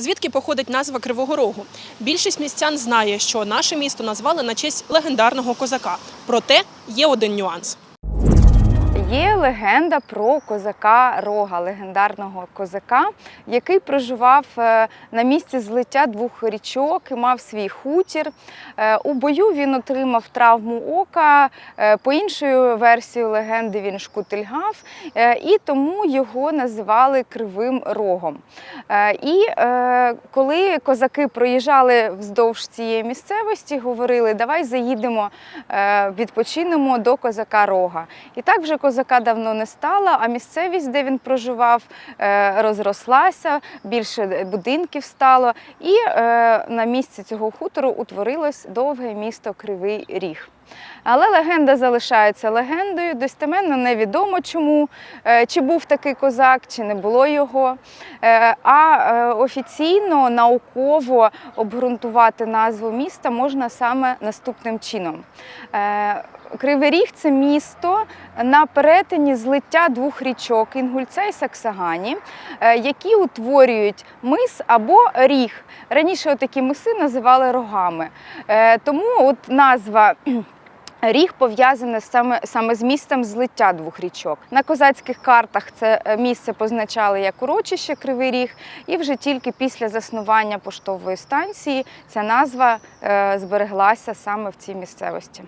Звідки походить назва Кривого Рогу? Більшість містян знає, що наше місто назвали на честь легендарного козака. Проте є один нюанс. Є легенда про козака Рога, легендарного козака, який проживав е, на місці злиття двох річок і мав свій хутір. Е, У бою він отримав травму ока. е, По іншою версією легенди він шкутильгав, і тому його називали Кривим Рогом. І коли козаки проїжджали вздовж цієї місцевості, говорили, давай заїдемо, відпочинемо до козака Рога. І так вже козака давно не стало, а місцевість, де він проживав, е, розрослася, більше будинків стало. І е, на місці цього хутору утворилось довге місто Кривий Ріг. Але легенда залишається легендою. Достеменно невідомо чому, е, чи був такий козак, чи не було його. Е, А е, офіційно, науково обґрунтувати назву міста можна саме наступним чином. Кривий Ріг це місто на перетині злиття двох річок Інгульця і Саксагані, які утворюють мис або ріг. Раніше такі миси називали рогами. Тому от назва. Ріг пов'язаний саме, саме з місцем злиття двох річок. На козацьких картах це е, місце позначали як урочище Кривий Ріг, і вже тільки після заснування поштової станції ця назва е, збереглася саме в цій місцевості.